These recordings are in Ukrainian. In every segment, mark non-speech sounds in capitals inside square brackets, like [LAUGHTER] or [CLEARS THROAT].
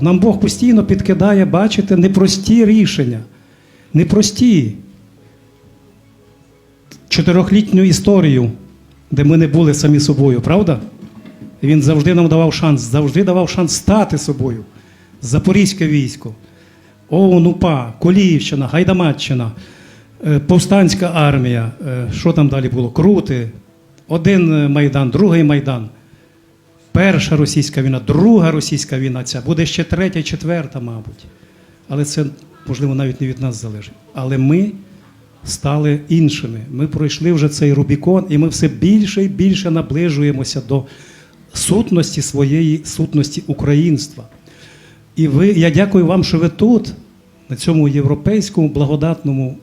Нам Бог постійно підкидає, бачите, непрості рішення. Непрості. Чотирьохлітню історію, де ми не були самі собою, правда? Він завжди нам давав шанс, завжди давав шанс стати собою. Запорізьке військо, ОУН, УПА, Коліївщина, Гайдамаччина, е, повстанська армія. е, Що там далі було? Крути. Один е, майдан, другий майдан. Перша російська війна, друга російська війна ця, буде ще третя, четверта, мабуть. Але це, можливо, навіть не від нас залежить. Але ми стали іншими. Ми пройшли вже цей Рубікон, і ми все більше і більше наближуємося до сутності своєї сутності українства. І ви, я дякую вам, що ви тут, на цьому європейському благодатному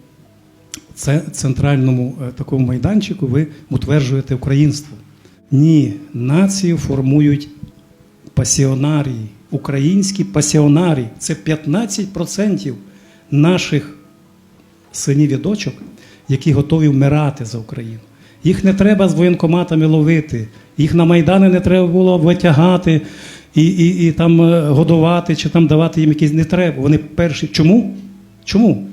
центральному е, такому майданчику, ви утверджуєте українство. Ні, націю формують пасіонарії, українські пасіонарії. Це 15% наших синів і дочок, які готові вмирати за Україну. Їх не треба з воєнкоматами ловити, їх на майдани не треба було витягати і, і, і там е, годувати чи там давати їм якісь не треба. Вони перші. Чому? Чому?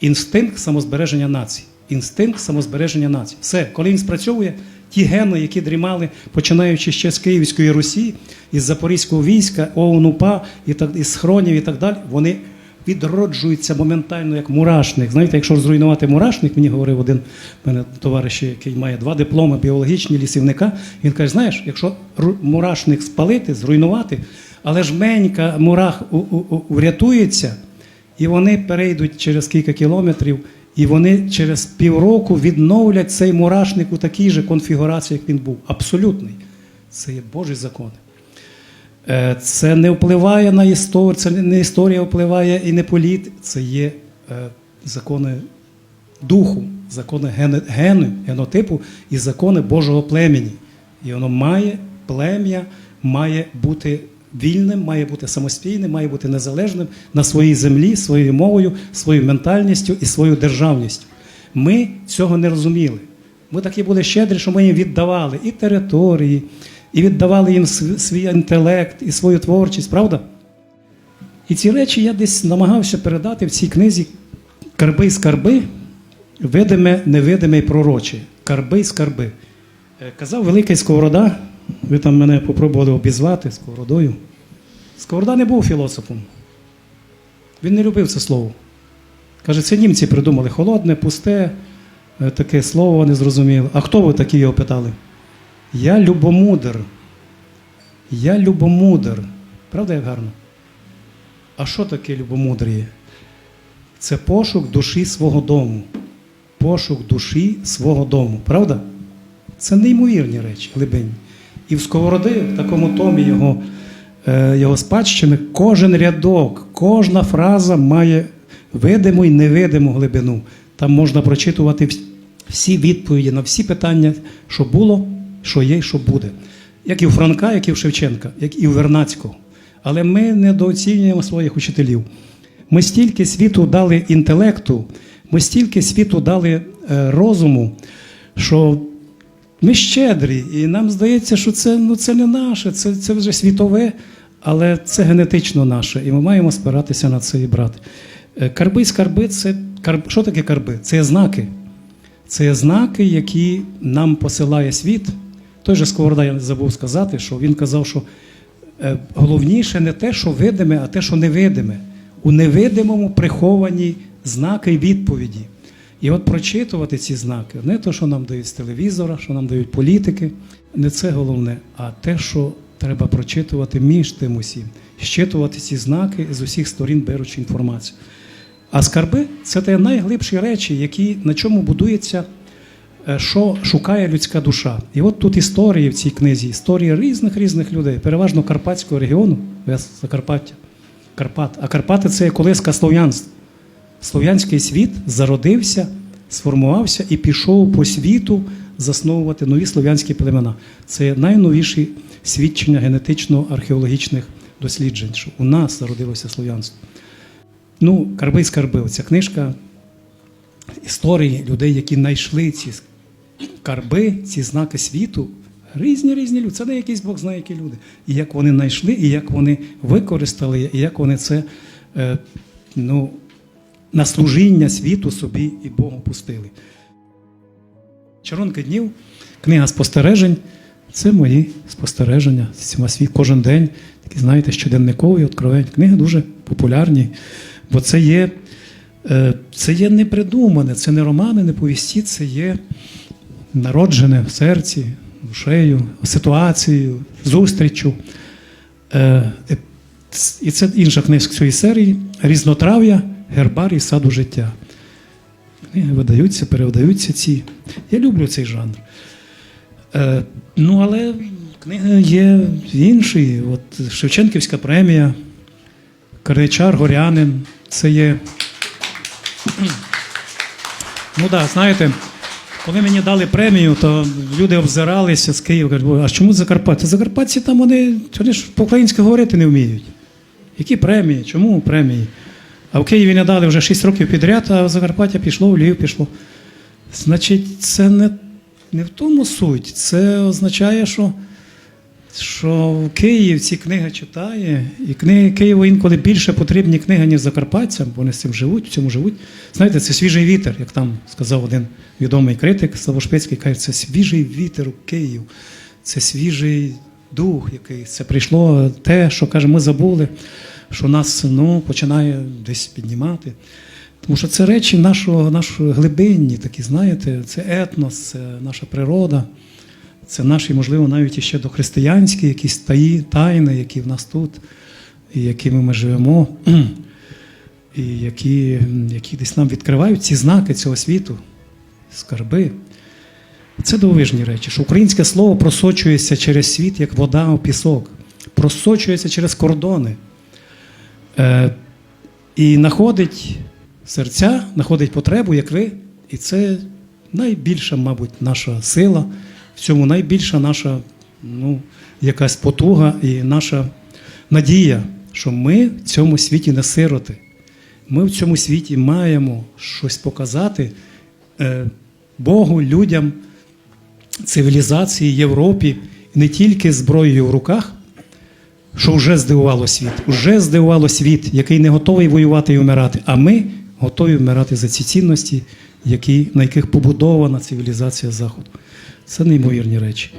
Інстинкт самозбереження нації. Інстинкт самозбереження нації. Все, коли він спрацьовує, ті гени, які дрімали, починаючи ще з Київської Русі, із Запорізького війська, ОУН УПА, і так, із схронів і так далі, вони відроджуються моментально як мурашник. Знаєте, якщо зруйнувати мурашник, мені говорив один мене товариш, який має два дипломи біологічні лісівника. Він каже: знаєш, якщо мурашник спалити, зруйнувати, але ж менька мурах у- у- у- врятується, і вони перейдуть через кілька кілометрів, і вони через півроку відновлять цей мурашник у такій же конфігурації, як він був. Абсолютний. Це є Божі закони. Е, Це не впливає на історію, це не історія впливає і не політ, це є е, закони духу, закони гену, генотипу і закони Божого племені. І воно має плем'я, має бути вільним, має бути самостійним, має бути незалежним на своїй землі, своєю мовою, своєю ментальністю і своєю державністю. Ми цього не розуміли. Ми такі були щедрі, що ми їм віддавали і території, і віддавали їм свій інтелект і свою творчість, правда? І ці речі я десь намагався передати в цій книзі Карби й скарби, видиме, невидиме і пророче. Карби й скарби. Е, Казав великий Сковорода, ви там мене попробували обізвати Сковородою. Сковорода не був філософом. Він не любив це слово. Каже, це німці придумали холодне, пусте, е, таке слово незрозуміле. А хто ви такі його питали? Я любомудр. Я любомудр. Правда, як гарно? А що таке любомудріє? Це пошук душі свого дому. Пошук душі свого дому. Правда? Це неймовірні речі, глибинні. І в Сковороди, в такому томі його, е, його спадщини, кожен рядок, кожна фраза має видиму і невидиму глибину. Там можна прочитувати всі відповіді на всі питання, що було, що є що буде. Як і у Франка, як і в Шевченка, як і у Вернацького. Але ми недооцінюємо своїх учителів. Ми стільки світу дали інтелекту, ми стільки світу дали е, розуму, що ми щедрі, і нам здається, що це, ну, це не наше, це, це вже світове, але це генетично наше, і ми маємо спиратися на це і брати. Е, Карби і скарби це карб... що таке карби? Це є знаки. Це є знаки, які нам посилає світ. Той же Сковорода, я забув сказати, що він казав, що е, головніше не те, що видиме, а те, що невидиме. У невидимому приховані знаки і відповіді. І от прочитувати ці знаки, не те, що нам дають з телевізора, що нам дають політики, не це головне, а те, що треба прочитувати між тим усім, щитувати ці знаки з усіх сторін беручи інформацію. А скарби це те найглибші речі, які, на чому будується, е, що шукає людська душа. І от тут історії в цій книзі, історії різних різних людей, переважно Карпатського регіону, Закарпаття, Карпат. А Карпати це колиска слов'янства. Слов'янський світ зародився, сформувався і пішов по світу засновувати нові слов'янські племена. Це найновіші свідчення генетично-археологічних досліджень, що у нас зародилося слов'янство. Ну, Карби скарби. Оця книжка історії людей, які знайшли ці карби, ці знаки світу Різні різні люди. Це не якийсь Бог знає, які люди. І як вони знайшли, і як вони використали, і як вони це е, ну, на служіння світу собі і Богу пустили. Чаронки днів, книга спостережень. Це мої спостереження світ кожен день. Такі, знаєте, щоденникові откровень. Книги дуже популярні, бо це є, е, це є непридумане, це не романи, не повісті, це є народжене в серці, душею, ситуацією, зустріччю. Е, е, І це інша книга з цієї серії Різнотрав'я, гербарій саду життя. Книги видаються, перевидаються ці. Я люблю цей жанр. Е, ну, але книги є інші. От Шевченківська премія, Корничар, Горянин. Це є. Ну так, да, знаєте, коли мені дали премію, то люди обзиралися з Києва, кажуть, а чому Закарпаття? Закарпатці там вони, вони ж по-українськи говорити не вміють. Які премії? Чому премії? А в Києві не дали вже 6 років підряд, а в Закарпаття пішло, в Львів пішло. Значить, це не, не в тому суть. Це означає, що, що Київ ці книги читає, і книги Києву інколи більше потрібні книги, ніж закарпатцям, бо вони з цим живуть, в цьому живуть. Знаєте, це свіжий вітер, як там сказав один відомий критик Славошпецький, каже, це свіжий вітер у Київ, це свіжий дух який. Це прийшло те, що каже, ми забули, що нас ну, починає десь піднімати. Тому що це речі нашого, нашої глибинні, такі, знаєте, це етнос, це наша природа, це наші, можливо, навіть іще дохристиянські якісь таї, тайни, які в нас тут, і якими ми живемо, [CLEARS THROAT] і які, які десь нам відкривають ці знаки цього світу, скарби. Це дивовижні речі, що українське слово просочується через світ, як вода у пісок, просочується через кордони. Е, і знаходить серця, знаходить потребу, як ви. І це найбільша, мабуть, наша сила, в цьому найбільша наша ну, якась потуга і наша надія, що ми в цьому світі не сироти. Ми в цьому світі маємо щось показати е, Богу, людям, цивілізації, Європі, не тільки зброєю в руках, що вже здивувало світ, вже здивувало світ, який не готовий воювати і вмирати. А ми готові вмирати за ці цінності, які, на яких побудована цивілізація Заходу. Це неймовірні речі.